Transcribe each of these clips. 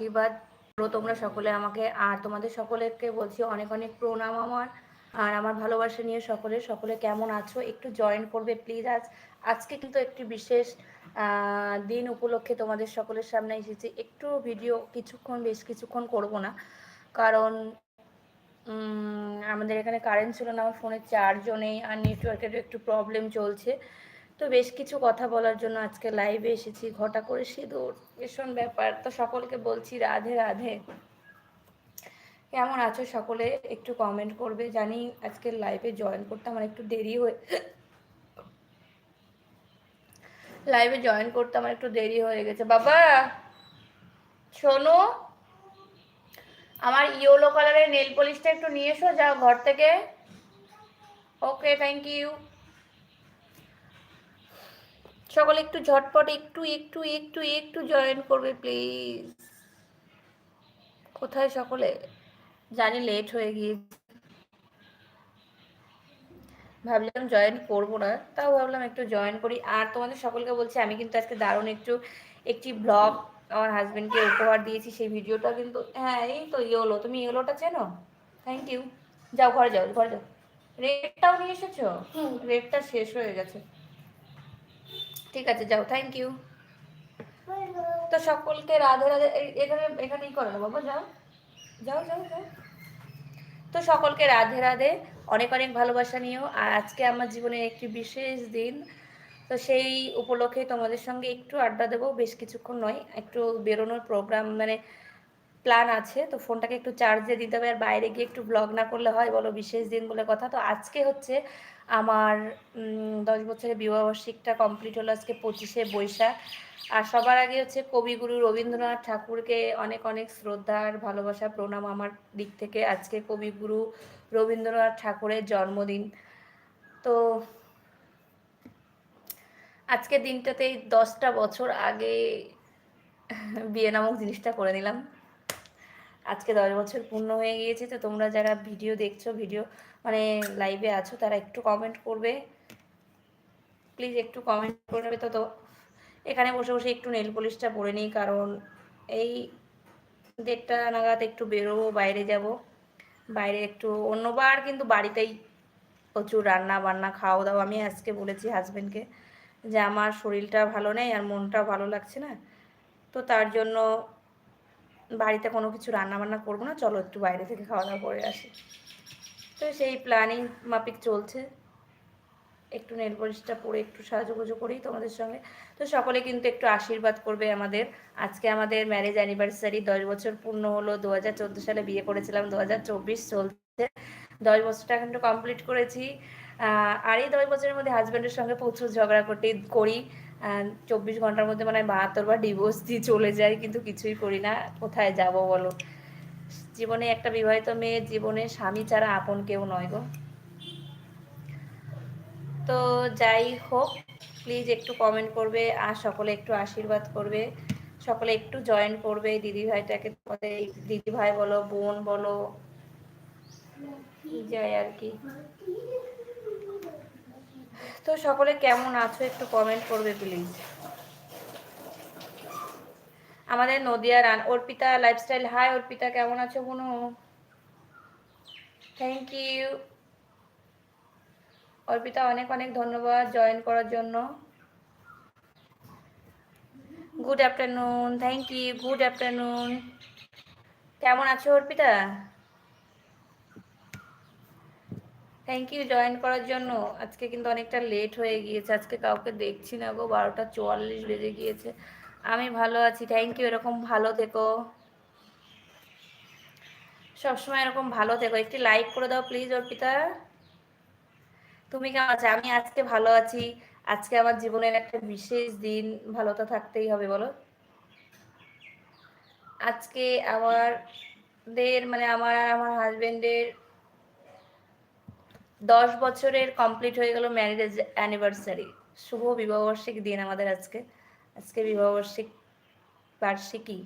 আশীর্বাদ। তোমরা সকলে আমাকে, আর তোমাদের সকলেকে বলছি অনেক অনেক প্রণাম আমার। আর আমার ভালোবাসা নিয়ে সকলে সকলে কেমন আছো? একটু জয়েন করবে প্লিজ আজ। আজকে কিন্তু একটি বিশেষ দিন উপলক্ষে তোমাদের সকলের সামনে এসেছি। একটু ভিডিও কিছুক্ষণ, বেশ কিছুক্ষণ করব না। কারণ আমাদের এখানে কারেন্ট ছিল না, আমার ফোনে চার্জও নেই, আর নেটওয়ার্কের একটু প্রবলেম চলছে। তো বেশ কিছু কথা বলার জন্য আজকে লাইভে এসেছি। ঘটা করে সিঁদুর। ভীষণ ব্যাপার। তো সকলকে বলছি রাধে রাধে। কেমন আছো সকলে? একটু কমেন্ট করবে। জানি আজকে লাইভে জয়েন করতে আমার একটু দেরি হয়ে লাইভে জয়েন করতে আমার একটু দেরি হয়ে গেছে। বাবা, শোনো, আমার ইয়েলো কালারের নেল পলিশটা একটু নিয়ে এসো, যাও ঘর থেকে। ওকে থ্যাংক ইউ সকলে একটু ঝটপট একটু একটু একটু একটু জয়েন করবে প্লিজ কোথায় সকলে? জানি লেট হয়ে গিয়েছে। ভাবলাম জয়েন করব না তাও ভাবলাম একটু জয়েন করি। আর তোমাদের সকলকে বলছি আমি কিন্তু আজকে দারুণ একটু একটি ব্লগ আমার হাজবেন্ডকে উপহার দিয়েছি সেই ভিডিওটা কিন্তু হ্যাঁ এই তো ইয়েলো তুমি ইয়েলোটা চেনো? থ্যাংক ইউ যাও ঘরে যাও ঘরে যাও। রেডটাও নিয়ে এসেছ? রেডটা শেষ হয়ে গেছে। ঠিক আছে যাও থ্যাংক ইউ তো সকলকে রাধে রাধে এখানে এখানেই করে বাবা যাও। যাও যাও যাও। তো সকলকে রাধে রাধে অনেক অনেক ভালোবাসা নিও। আর আজকে আমার জীবনের একটি বিশেষ দিন। তো সেই উপলক্ষে তোমাদের সঙ্গে একটু আড্ডা দেবো বেশ কিছুক্ষণ নয় একটু বেরোনোর প্রোগ্রাম মানে প্ল্যান আছে। তো ফোনটাকে একটু চার্জে দিতে হবে আর বাইরে গিয়ে একটু ব্লগ না করলে হয় বলো বিশেষ দিন বলে কথা। তো আজকে হচ্ছে আমার দশ বছরের বিবাহবার্ষিকটা কমপ্লিট হলো আজকে পঁচিশে বৈশাখ। আর সবার আগে হচ্ছে কবিগুরু রবীন্দ্রনাথ ঠাকুরকে অনেক অনেক শ্রদ্ধা আর ভালোবাসা, প্রণাম আমার দিক থেকে আজকে কবিগুরু রবীন্দ্রনাথ ঠাকুরের জন্মদিন। তো আজকে দিনটাতেই দশটা বছর আগে বিয়ে নামক জিনিসটা করে নিলাম। আজকে দশ বছর পূর্ণ হয়ে গিয়েছে, তো তোমরা যারা ভিডিও দেখছ, ভিডিও মানে লাইভে আছো, তারা একটু কমেন্ট করবে। প্লিজ একটু কমেন্ট করবে তো তো এখানে বসে বসে একটু নেল পলিশটা পরে নিই, কারণ এই দেড়টা নাগাদ একটু বেরোবো, বাইরে যাব। বাইরে একটু অন্যবার কিন্তু বাড়িতেই প্রচুর রান্না বান্না খাওয়া দাওয়া আমি আজকে বলেছি হাজবেন্ডকে যে আমার শরীরটা ভালো নেই আর মনটা ভালো লাগছে না। তো তার জন্য বাড়িতে কোনো কিছু রান্নাবান্না করব না, চলো একটু বাইরে থেকে খাওয়া দাওয়া করে আসি। তো সেই প্ল্যানিং মাপিক চলছে। একটু নেল পলিশটা পরে একটু সাহায্য করি তোমাদের সঙ্গে। তো সকলে কিন্তু একটু আশীর্বাদ করবে আমাদের। আজকে আমাদের ম্যারেজ অ্যানিভার্সারি দশ বছর পূর্ণ হলো, দু হাজার চোদ্দ সালে বিয়ে করেছিলাম, দু হাজার চব্বিশ চলছে। দশ বছরটা কিন্তু কমপ্লিট করেছি। আর এই দশ বছরের মধ্যে হাজব্যান্ডের সঙ্গে প্রচুর ঝগড়া করতে করি। চব্বিশ ঘণ্টার মধ্যে মানে বাহাত্তর বার ডিভোর্স দিয়ে চলে যাই, কিন্তু কিছুই করি না। কোথায় যাব বলো? জীবনে একটা বিবাহিত মেয়ে, জীবনে স্বামী ছাড়া আপন কেউ নয় গো। তো যাই হোক প্লিজ একটু কমেন্ট করবে, আর সকলে একটু আশীর্বাদ করবে। সকলে একটু জয়েন করবে দিদি ভাইটাকে তোমাদের দিদি ভাই বলো, বোন বলো। যাই আর কি। তো সকলে কেমন আছো একটু কমেন্ট করবে প্লিজ আমাদের নদিয়া রান, অর্পিতা লাইফস্টাইল হাই অর্পিতা, কেমন আছো বোনো? থ্যাংক ইউ অর্পিতা, অনেক অনেক ধন্যবাদ জয়েন করার জন্য। Good afternoon thank you good afternoon কেমন আছো অর্পিতা? থ্যাংক ইউ জয়েন করার জন্য। আজকে কিন্তু অনেকটা লেট হয়ে গিয়েছে। আজকে কাউকে দেখছি না গো, বারোটা চুয়াল্লিশ বেজে গিয়েছে। আমি ভালো আছি। থ্যাংক ইউ এরকম ভালো থেকো। সবসময় এরকম ভালো থেকো। একটি লাইক করে দাও প্লিজ অর্পিতা। তুমি কেমন আছো? আমি আজকে ভালো আছি। আজকে আমার জীবনের একটা বিশেষ দিন। ভালো তো থাকতেই হবে, বলো। আজকে আমাদের মানে আমার আমার হাজবেন্ডের দশ বছরের কমপ্লিট হয়ে গেল ম্যারেজ অ্যানিভার্সারি শুভ বিবাহবার্ষিক দিন আমাদের আজকে। আজকে বিবাহবার্ষিক বার্ষিকী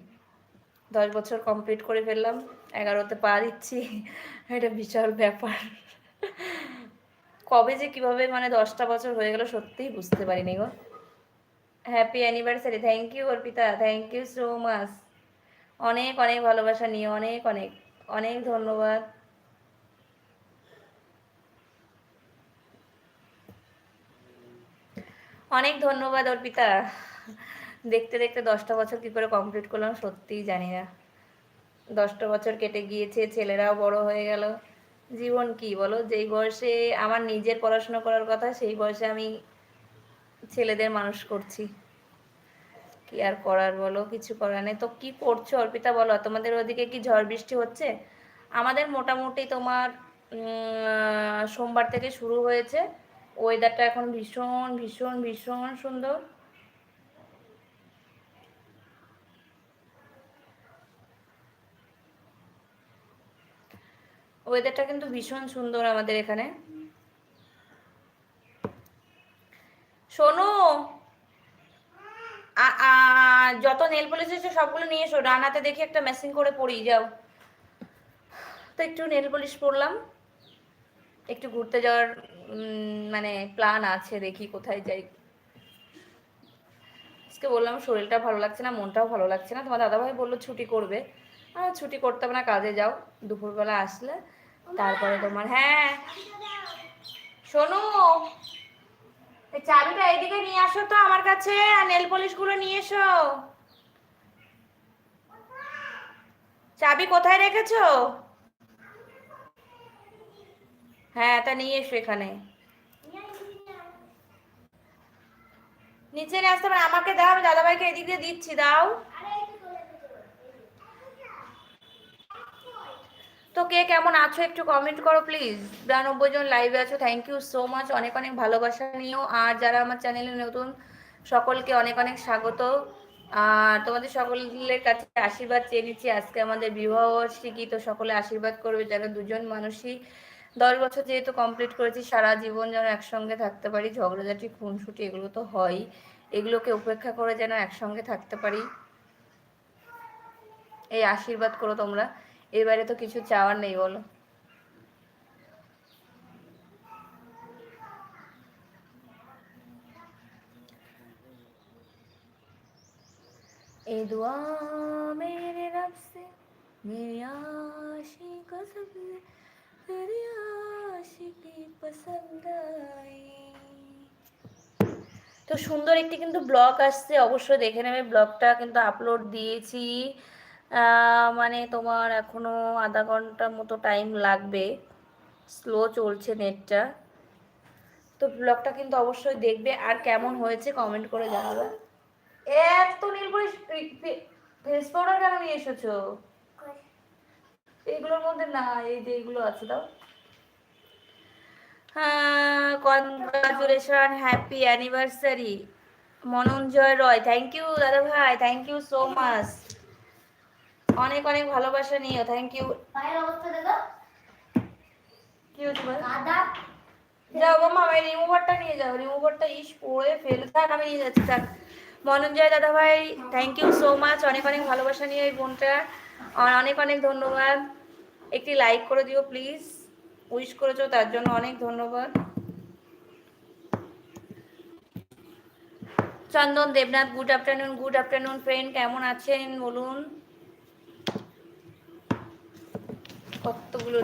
দশ বছর কমপ্লিট করে ফেললাম, এগারোতে পা দিচ্ছি, এটা বিশাল ব্যাপার। কবে যে কীভাবে মানে দশটা বছর হয়ে গেল সত্যিই বুঝতে পারিনি গো। Happy anniversary thank you Arpita thank you so much অনেক অনেক ভালোবাসা নিয়ে, অনেক অনেক অনেক ধন্যবাদ। অনেক ধন্যবাদ অর্পিতা। দেখতে দেখতে দশটা বছর কি করে কমপ্লিট করলাম সত্যিই জানি না। দশটা বছর কেটে গিয়েছে, ছেলেরাও বড় হয়ে গেল। জীবন কি বলো? যেই বয়সে আমার নিজের পড়াশোনা করার কথা, সেই বয়সে আমি ছেলেদের মানুষ করছি। কি আর করার বলো? কিছু করার নেই। তো কি করছ অর্পিতা বলো? তোমাদের ওদিকে কি ঝড় বৃষ্টি হচ্ছে? আমাদের মোটামুটি তোমার সোমবার থেকে শুরু হয়েছে। ওয়েদারটা এখন ভীষণ ভীষণ ভীষণ সুন্দর। ওয়েদারটা কিন্তু ভীষণ সুন্দর আমাদের এখানে। শোনো যত নেল পলিশ আছে সবগুলো নিয়ে এসো। রানাতে দেখি একটা মেশিন করে পড়ি যাও। তো একটু নেল পলিশ পরলাম। একটু ঘুরতে যাওয়ার মানে প্ল্যান আছে দেখি কোথায় যাই। আজকে বললাম শরীরটা ভালো লাগছে না, মনটাও ভালো লাগছে না। তোমার দাদাভাই বলল ছুটি করবে। আর ছুটি করতে হবে না, কাজে যাও। দুপুরবেলা আসলে, তারপরে তোমার হ্যাঁ। শোনো চাবিটা এইদিকে নিয়ে আসো তো আমার কাছে নেল পলিশগুলো নিয়ে এসো। চাবি কোথায় রেখেছো? হ্যাঁ তা নিয়ে এসো এখানে। নিচে নিয়ে আসতে পারে আমাকে দাও, আমি দাদাভাইকে এদিক দিয়ে দিচ্ছি, দাও। তো কে কেমন আছো একটু কমেন্ট করো প্লিজ বিরানব্বই জন লাইভে আছো থ্যাংক ইউ সো মাচ অনেক অনেক ভালোবাসা নিও। আর যারা আমার চ্যানেলে নতুন, সকলকে অনেক অনেক স্বাগত। আর তোমাদের সকলের কাছে আশীর্বাদ চেয়ে নিচ্ছি। আজকে আমাদের বিবাহ বার্ষিকী তো সকলে আশীর্বাদ করবে, যেন দুজন মানুষই দশ বছর যেহেতু কমপ্লিট করেছি সারা জীবন যেন একসঙ্গে থাকতে পারি ঝগড়াঝাটি খুনসুটি এগুলো তো হয় এগুলোকে উপেক্ষা করে যেন একসঙ্গে থাকতে পারি এই আশীর্বাদ করো তোমরা এবারে তো কিছু চাওয়ার নেই বলো ए दुआ मेरे रब से मेरी आशिक सबसे तेरी आशिकी पसंद आई তো সুন্দর একটি কিন্তু ব্লগ আসছে অবশ্যই দেখে নেবে ব্লগটা কিন্তু আপলোড দিয়েছি মানে তোমার এখনো আধা ঘন্টার মতো টাইম লাগবে স্লো চলছে নেটটা তো ব্লগটা কিন্তু অবশ্যই দেখবে আর কেমন হয়েছে কমেন্ট করে জানাবে এত নীলপরি ফেস পাউডার কেন নিয়ে এসেছো এগুলোর মধ্যে না এই যে এগুলো আছে দাও। হ্যাঁ congratulation happy anniversary Monanjoy Roy thank you দাদা ভাই থ্যাংক ইউ সো মাচ অনেক অনেক ভালোবাসা নিও থ্যাংক ইউ পায়ের অবস্থা দেখো। কি হচ্ছে কাদা। যাও মামা আমি রিমুভারটা নিয়ে যাও রিমুভারটা ইস পড়ে ফেলে থাক আমি নিয়ে যাচ্ছি থাক। মনঞ্জয় দাদা ভাই থ্যাংক ইউ সো মাচ অনেক অনেক ভালোবাসা নিয়ে এই বোনটা। অনেক অনেক ধন্যবাদ। একটি লাইক করে দিও, প্লিজ। উইশ করেছ, তার জন্য অনেক ধন্যবাদ। Chandan Debnath, good afternoon good afternoon, friend, কেমন আছেন? বলুন। কতগুলো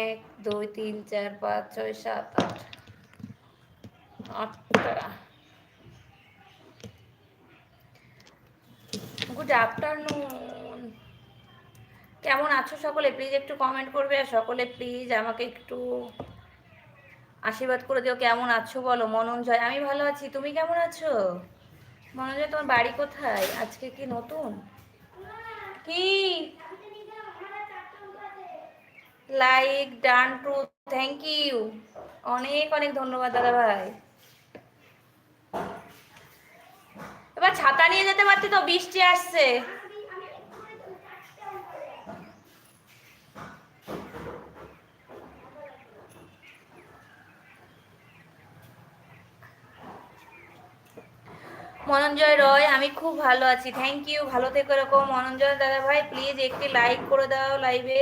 এক, দুই, তিন, চার, পাঁচ, ছয়, সাত, আট। আটটা। গুড আফটারনুন কেমন আছো সকলে? প্লিজ একটু কমেন্ট করবে আর সকলে প্লিজ আমাকে একটু আশীর্বাদ করে দিও। কেমন আছো বলো? মনঞ্জয়, আমি ভালো আছি। তুমি কেমন আছো? মনঞ্জয়, তোমার বাড়ি কোথায়? আজকে কি নতুন? কি? Like done too thank you অনেক অনেক ধন্যবাদ দাদা ভাই। এবার ছাতা নিয়ে যেতে পারতি তো বৃষ্টি আসছে। মনঞ্জয় রয়, আমি খুব ভালো আছি। থ্যাংক ইউ ভালো থেকো এরকম। মনঞ্জয় দাদা ভাই প্লিজ একটি লাইক করে দাও লাইভে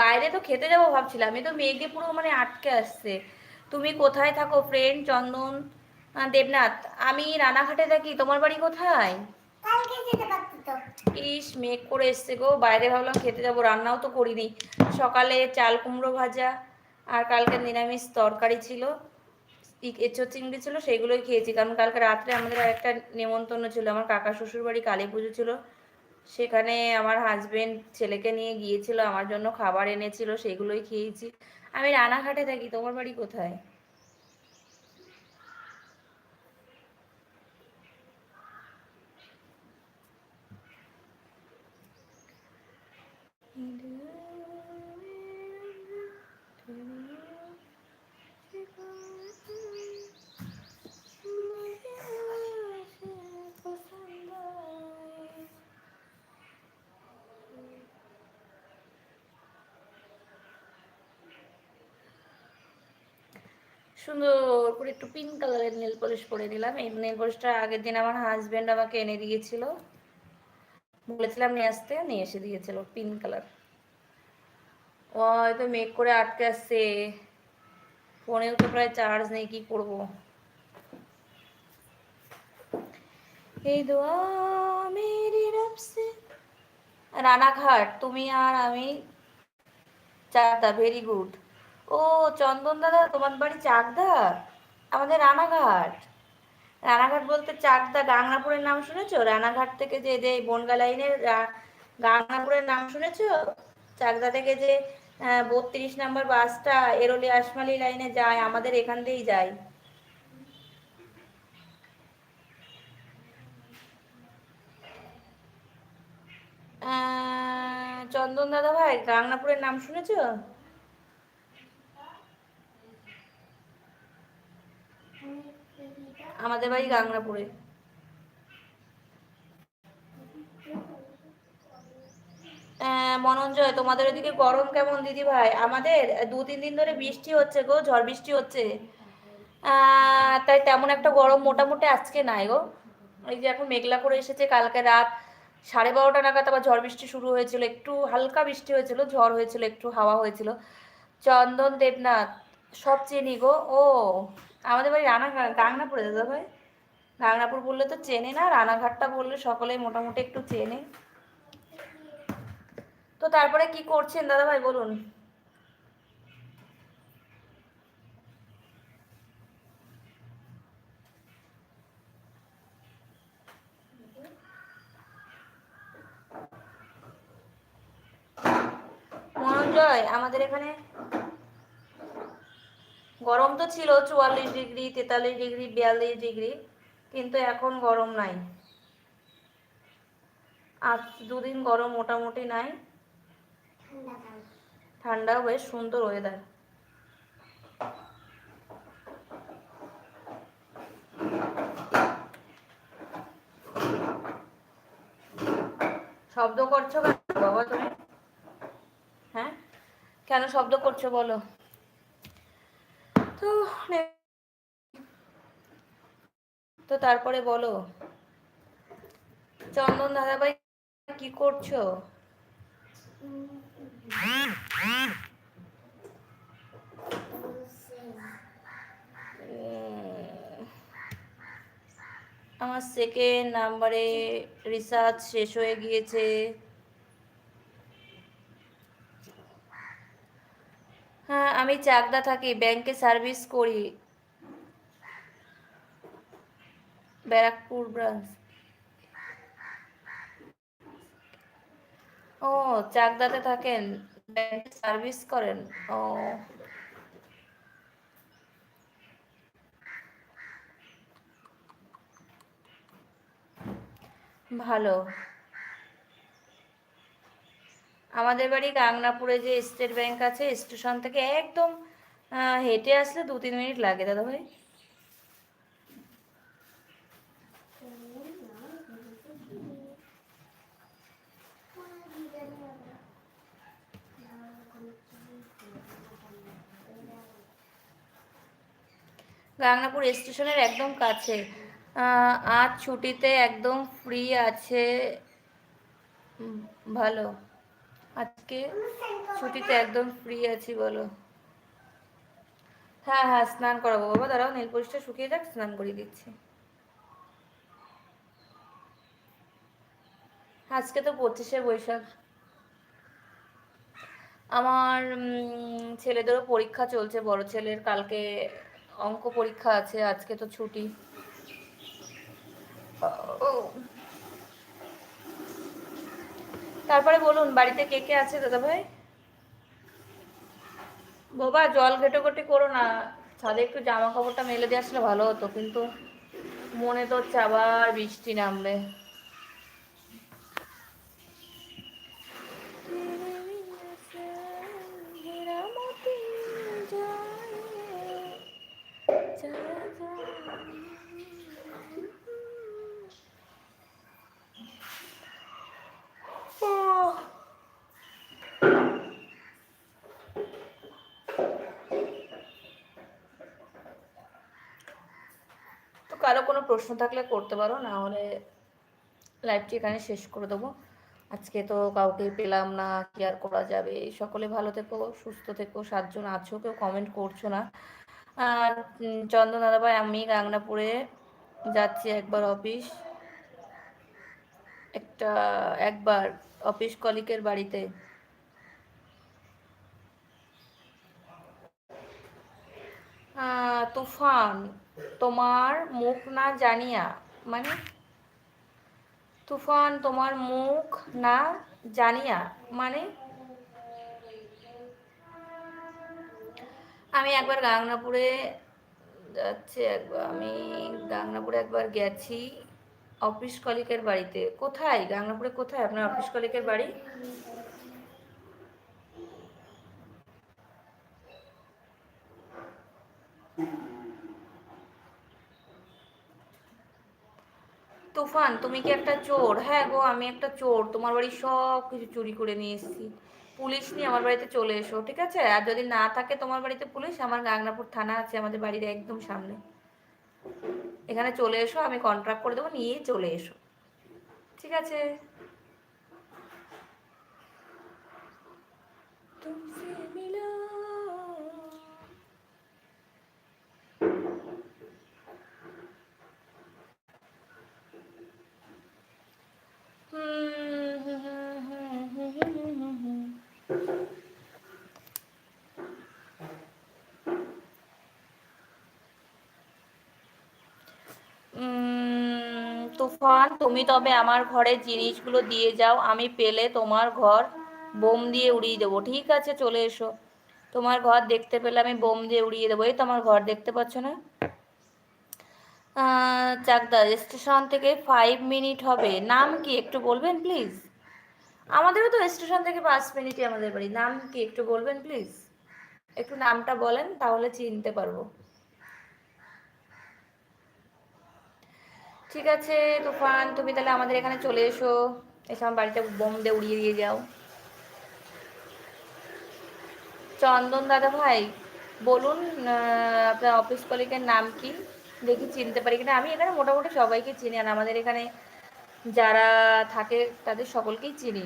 বাইরে তো খেতে যাব ভাবছিলাম। আমি তো মেঘে পুরো মানে আটকে আসছে। তুমি কোথায় থাকো ফ্রেন্ড চন্দন? দেবনাথ আমি রানাঘাটে থাকি তোমার বাড়ি কোথায়? ইস মেঘ করে এসছে গো বাইরে ভাবলাম খেতে যাব রান্নাও তো করিনি। সকালে চাল কুমড়ো ভাজা আর কালকে নিরামিষ তরকারি ছিল। ই- চিংড়ি ছিল সেগুলোই খেয়েছি কারণ কালকে রাত্রে আমাদের একটা নেমন্তন্ন ছিল আমার কাকা শ্বশুর বাড়ি কালী পুজো ছিল। সেখানে আমার হাজবেন্ড ছেলেকে নিয়ে গিয়েছিল আমার জন্য খাবার এনেছিল সেগুলোই খেয়েছি। আমি রানাঘাটে থাকি তোমার বাড়ি কোথায়? সুন্দর করে একটু পিঙ্ক কালারের নেল পলিশ করে নিলাম। এই নেল পলিশটা আগের দিন আমার হাজবেন্ড আমাকে এনে দিয়েছিল। বলেছিলাম নিয়ে আসতে, নিয়ে এসে দিয়েছিল পিঙ্ক কালার ও হয়তো মেক করে আটকে আসছে। ফোনেও তো প্রায় চার্জ নেই, কি করব? এই দোয়া মেরি রানাঘাট তুমি আর আমি চাকদা ভেরি গুড ও চন্দন দাদা, তোমার বাড়ি চাকদা? আমাদের রানাঘাট। রানাঘাট বলতে চাকদা গাংনাপুরের নাম শুনেছো? রানাঘাট থেকে যে যে বনগা লাইনের গাংনাপুরের নাম শুনেছো? চাকদা থেকে যে বত্রিশ নাম্বার বাসটা এরোলি আশমালি লাইনে যায়, আমাদের এখান দিয়েই যায়। চন্দন দাদা ভাই গাংনাপুরের নাম শুনেছো? আমাদের বাড়ি গাংনাপুরে আহ, মনঞ্জয় তোমাদের ওদিকে গরম কেমন দিদি ভাই? আমাদের দু তিন দিন ধরে বৃষ্টি হচ্ছে গো ঝড় বৃষ্টি হচ্ছে। তাই তেমন একটা গরম মোটামুটি আজকে নাই গো। এই যে এখন মেঘলা করে এসেছে কালকে রাত সাড়ে বারোটা নাগাদ আবার ঝড় বৃষ্টি শুরু হয়েছিল একটু হালকা বৃষ্টি হয়েছিল ঝড় হয়েছিল একটু হাওয়া হয়েছিল। চন্দন দেবনাথ সব চিনি গো ও। আমাদের বাড়ি রানা গাংনাপুরে, দাদা ভাই। গাংনাপুর বললে তো চেনে না, রানাঘাটটা বললে সকলে মোটামুটি একটু চেনে। তো তারপরে কি করছেন, দাদা ভাই, বলুন? মনোজয় আমাদের এখানে গরম তো ছিল চুয়াল্লিশ ডিগ্রি, তেতাল্লিশ ডিগ্রি, বিয়াল্লিশ ডিগ্রি, কিন্তু এখন গরম নাই। আজ দুদিন গরম মোটামুটি নাই। ঠান্ডা বেশ সুন্দর ওয়েদার শব্দ করছ কেন বাবা তুমি? হ্যাঁ? কেন শব্দ করছ বলো? তো তো তারপরে বলো, চন্দন দাদাভাই কি করছ? আমার সেকেন্ড নাম্বারে রিসার্চ শেষ হয়ে গিয়েছে হ্যাঁ আমি চাকদা থাকি, ব্যাংকে সার্ভিস করি। ব্যারাকপুর ব্রাঞ্চ। ও, চাকদাতে থাকেন, ব্যাংকে সার্ভিস করেন, ও। ভালো। আমাদের বাড়ি গাংনাপুরে যে স্টেট ব্যাংক আছে, স্টেশন থেকে একদম হেঁটে আসলে দু তিন মিনিট লাগে, দাদা ভাই। গাংনাপুর স্টেশনের একদম কাছে। আজ ছুটিতে একদম ফ্রি আছে। ভালো। আজকে ছুটিতে একদম ফ্রি আছি বলো। হ্যাঁ হ্যাঁ স্নান করাবো বাবা, দাঁড়াও নীল পরিষ্কার শুকিয়ে যাক, স্নান করিয়ে দিচ্ছি। আজকে তো পঁচিশে বৈশাখ। আমার ছেলেদেরও পরীক্ষা চলছে, বড় ছেলের কালকে অঙ্ক পরীক্ষা আছে, আজকে তো ছুটি ও। তারপরে বলুন, বাড়িতে কে কে আছে দাদা ভাই বাবা, জল ঘেটোঘেটি করো না। ছাদে একটু জামা কাপড়টা মেলে দিয়ে আসলে ভালো হতো, কিন্তু মনে তো চাবার বৃষ্টি নামবে। কারও কোনো প্রশ্ন থাকলে করতে পারো, না হলে লাইভটি এখানে শেষ করে দেবো। আজকে তো কাউকে পেলাম না, কি আর করা যাবে? সকলে ভালো থেকো, সুস্থ থেকো, সাতজন আছো, কেউ কমেন্ট করছ না। আর চন্দন দাদাভাই আমি গাংনাপুরে যাচ্ছি একবার অফিস একটা, একবার অফিস কলিকের বাড়িতে। তুফান। তোমার মুখ না জানিয়া মানে তুফান তোমার মুখ না জানিয়া মানে আমি একবার গাংনাপুরে যাচ্ছি, একবার আমি গাংনাপুরে একবার গেছি অফিস কলিকের বাড়িতে। কোথায়? গাংনাপুরে কোথায় আপনার অফিস কলিকের বাড়ি? তুফান তুমি কি একটা চোর হ্যাঁ গো আমি একটা চোর তোমার বাড়ির সব কিছু চুরি করে নিয়ে এসেছি পুলিশ নিয়ে আমার বাড়িতে চলে এসো ঠিক আছে আর যদি না থাকে তোমার বাড়িতে পুলিশ আমার গাংনাপুর থানা আছে আমাদের বাড়ির একদম সামনে এখানে চলে এসো আমি কন্ট্রাক্ট করে দেবো নিয়ে চলে এসো ঠিক আছে तुमसे मिला তুফান তুমি তবে আমার ঘরের জিনিসগুলো দিয়ে যাও, আমি পেলে তোমার ঘর বোম দিয়ে উড়িয়ে দেবো। ঠিক আছে, চলে এসো। তোমার ঘর দেখতে পেলে আমি বোম দিয়ে উড়িয়ে দেবো। এই তো আমার ঘর দেখতে পাচ্ছ না? চাকদা, স্টেশন থেকে ফাইভ মিনিট হবে। নাম কি একটু বলবেন প্লিজ আমাদেরও তো স্টেশন থেকে পাঁচ মিনিটই আমাদের বাড়ি। নাম কি একটু বলবেন প্লিজ একটু নামটা বলেন, তাহলে চিনতে পারব। ঠিক আছে, তুফান, তুমি তাহলে আমাদের এখানে চলে এসো। এসে আমার বাড়িতে বোম দিয়ে উড়িয়ে দিয়ে যাও। চন্দন দাদা ভাই, বলুন আপনার অফিস কলিগের নাম কি? দেখি চিনতে পারি কিনা। আমি এখানে মোটামুটি সবাইকে চিনি আর আমাদের এখানে যারা থাকে তাদের সকলকেই চিনি।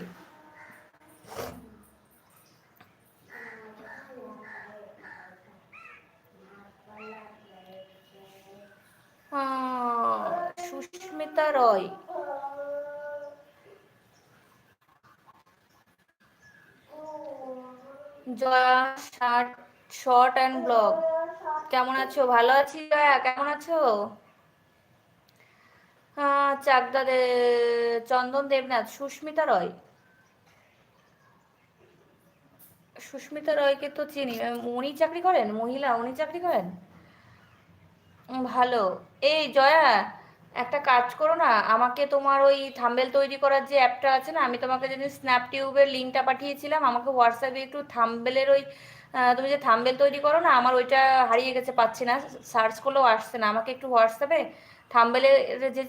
Susmita Roy. Jaya shirt short and blog কেমন আছো? ভালো আছি? জয়া কেমন আছো? চাকদা দে, চন্দন দেবনাথ, সুস্মিতা রয়। সুস্মিতা রয়কে তো চিনি। উনি চাকরি করেন? মহিলা, উনি চাকরি করেন? ভালো। এই জয়া, একটা কাজ করো না, আমাকে তোমার ওই থাম্বেল তৈরি করার যে অ্যাপটা আছে না, আমি তোমাকে যেদিন স্ন্যাপটিউবের লিঙ্কটা পাঠিয়েছিলাম, আমাকে হোয়াটসঅ্যাপে একটু থাম্বেলের ওই তুমি যে থাম্বেল তৈরি করো না, আমার ওইটা হারিয়ে গেছে, পাচ্ছি না, সার্চ করলেও আসছে না, আমাকে একটু হোয়াটসঅ্যাপে থাম্বেলের যে,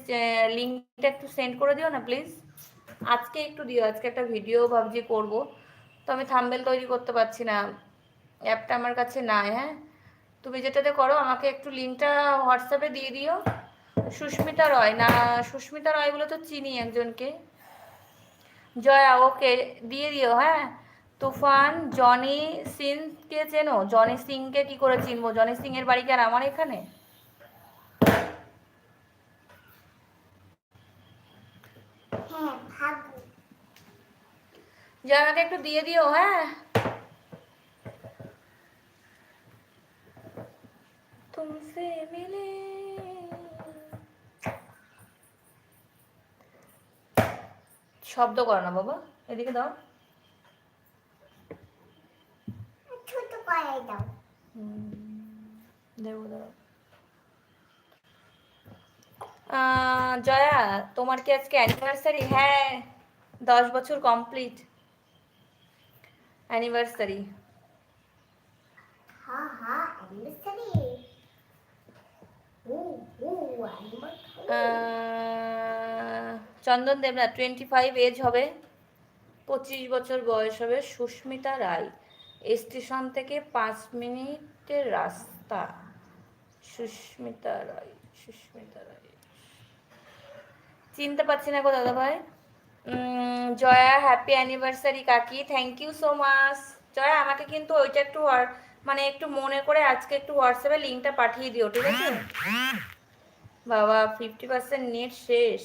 লিঙ্কটা একটু সেন্ড করে দিও না, প্লিজ। আজকে একটু দিও, আজকে একটা ভিডিও ভাবছি করব। তো আমি থাম্বেল তৈরি করতে পারছি না, অ্যাপটা আমার কাছে নাই হ্যাঁ? তুমি যেটাতে করো আমাকে একটু লিঙ্কটা হোয়াটসঅ্যাপে দিয়ে দিও। সুস্মিতা রয় না সুস্মিতা রয় বলে তো চিনি একজনকে। জয়া ওকে দিয়ে দিও হ্যাঁ? তুফান জনি সিংকে চেনো? জনি সিংকে কি করে চিনবো? জনি সিং এর বাড়ি কি আর আমার এখানে? হ্যাঁ আমাকে একটু দিয়ে দিও হ্যাঁ? তুমসে মিলে শব্দ করো না বাবা এদিকে দাও ছোট করে দাও দেবো দাও জয়া তোমার কি আজকে অ্যানিভার্সারি হ্যাঁ দশ বছর কমপ্লিট অ্যানিভার্সারি হ্যাঁ হ্যাঁ anniversary Chandan Debnath twenty five age হবে, পঁচিশ বছর বয়স হবে সুস্মিতা রায়। স্টেশন থেকে পাঁচ মিনিটের রাস্তা। সুস্মিতা রায় সুস্মিতা রায়। চিনতে পারছি না গো দাদা ভাই। জয়া হ্যাপি অ্যানিভার্সারি কাকি। Thank you so much Jaya, আমাকে কিন্তু ওইটা একটু মানে একটু মনে করে আজকে একটু হোয়াটসঅ্যাপে লিঙ্কটা পাঠিয়ে দিও, ঠিক আছে? বাবা ফিফটি পার্সেন্ট নেট শেষ।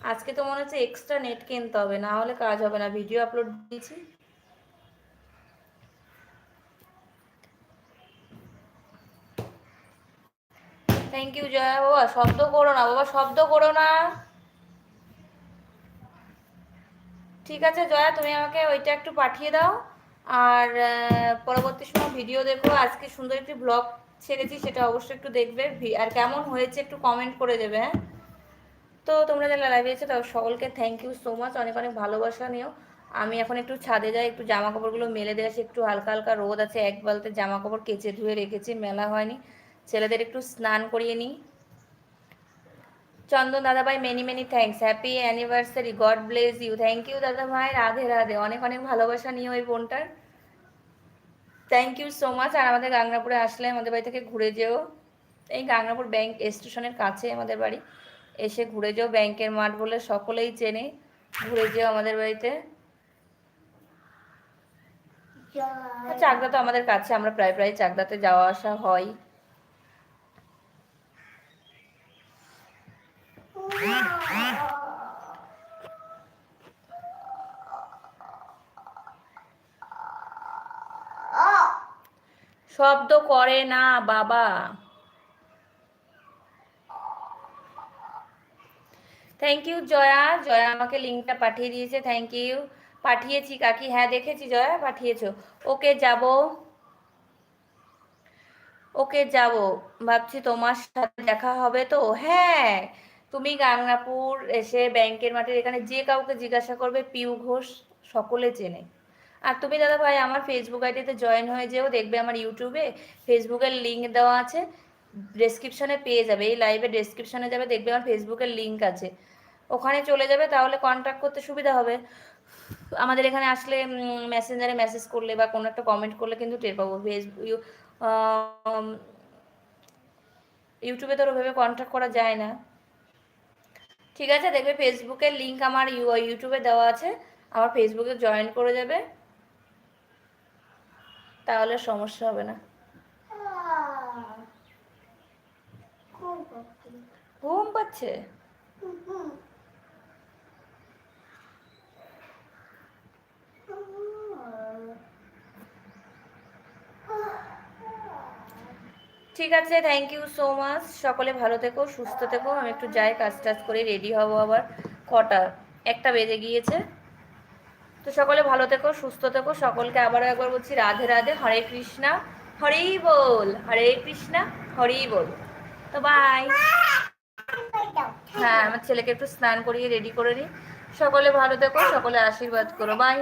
আজকে তো মনে হচ্ছে এক্সট্রা নেট কিনতে হবে, না হলে কাজ হবে না। ভিডিও আপলোড দিয়েছি। থ্যাংক ইউ জয়া বাবা। শব্দ করো না, বাবা, শব্দ করো না। ঠিক আছে, জয়া, তুমি আমাকে ওইটা একটু পাঠিয়ে দাও। আর পরবর্তী সময় ভিডিও দেখো। আজকে সুন্দর একটি ব্লগ ছেড়েছি, সেটা অবশ্যই একটু দেখবে। আর কেমন হয়েছে একটু কমেন্ট করে দেবে হ্যাঁ? তো তোমরা যারা লাইভে এসে তাও সকলকে থ্যাংক ইউ সো মাচ অনেক অনেক ভালোবাসা নিও। আমি এখন একটু ছাদে যাই, একটু জামা কাপড়গুলো মেলে দিয়ে আসি। একটু হালকা হালকা রোদ আছে, এক বালতে জামা কাপড় কেচে ধুয়ে রেখেছি, মেলা হয়নি। ছেলেদের একটু স্নান করিয়ে নিই। চন্দন দাদা ভাই many many thanks happy anniversary God bless you thank you দাদা ভাই। রাধে রাধে। অনেক অনেক ভালোবাসা নিয়ে ওই বোনটার। থ্যাংক ইউ সো মাচ আর আমাদের গাংনাপুরে আসলে আমাদের বাড়ি থেকে ঘুরে যেও। এই গাংনাপুর ব্যাংক স্টেশনের কাছে আমাদের বাড়ি। এসে ঘুরে যেও ব্যাংকের মাঠ বলে সকলেই চেনে। ঘুরে যেও আমাদের বাড়িতে। চাকদা তো আমাদের কাছে। আমরা প্রায় প্রায় চাকদাতে যাওয়া আসা হয়। শব্দ করে না, বাবা। Thank you Jaya. জয়া আমাকে লিঙ্কটা পাঠিয়ে দিয়েছে থ্যাংক ইউ পাঠিয়েছি কাকি। হ্যাঁ দেখেছি, জয়া, পাঠিয়েছো। ওকে যাব। ওকে যাব। ভাবছি তোমার সাথে দেখা হবে তো। হ্যাঁ তুমি গাংনাপুর এসে ব্যাংকের মাঠের এখানে যে কাউকে জিজ্ঞাসা করবে, পিউ ঘোষ সকলে চেনে। আর তুমি দাদা ভাই, আমার ফেসবুক আইডিতে জয়েন হয়ে যেও, দেখবে আমার ইউটিউবে ফেসবুকের লিঙ্ক দেওয়া আছে। ডেসক্রিপশনে পেয়ে যাবে, এই লাইভে ডেসক্রিপশনে যাবে, দেখবে আমার ফেসবুকের লিঙ্ক আছে। ওখানে চলে যাবে, তাহলে কন্ট্যাক্ট করতে সুবিধা হবে। আমাদের এখানে আসলে মেসেঞ্জারে মেসেজ করলে বা কোনো একটা কমেন্ট করলে কিন্তু টের পাবো। ফেসবুক ইউটিউবে তো ওভাবে কন্ট্যাক্ট করা যায় না। ঠিক আছে দেখবে ফেসবুকের লিঙ্ক আমার ইউ- ইউটিউবে দেওয়া আছে। আমার ফেসবুকে জয়েন করে যাবে। তাহলে সমস্যা হবে না। ঘুম পাচ্ছে। ঠিক আছে থ্যাংক ইউ সো মাচ সকলে ভালো থেকো, সুস্থ থেকো। আমি একটু যাই, কাজ টাজ করে রেডি হব আবার কটা, একটা বেজে গিয়েছে। তো সকলে ভালো থেকো, সুস্থ থেকো। সকলকে আবারও একবার বলছি, রাধে রাধে, হরে কৃষ্ণা, হরেই বল, হরে কৃষ্ণা, হরেই বল। তো বাই হ্যাঁ আমার ছেলেকে একটু স্নান করিয়ে রেডি করে নিই সকলে ভালো থেকো, সকলে আশীর্বাদ করো। বাই.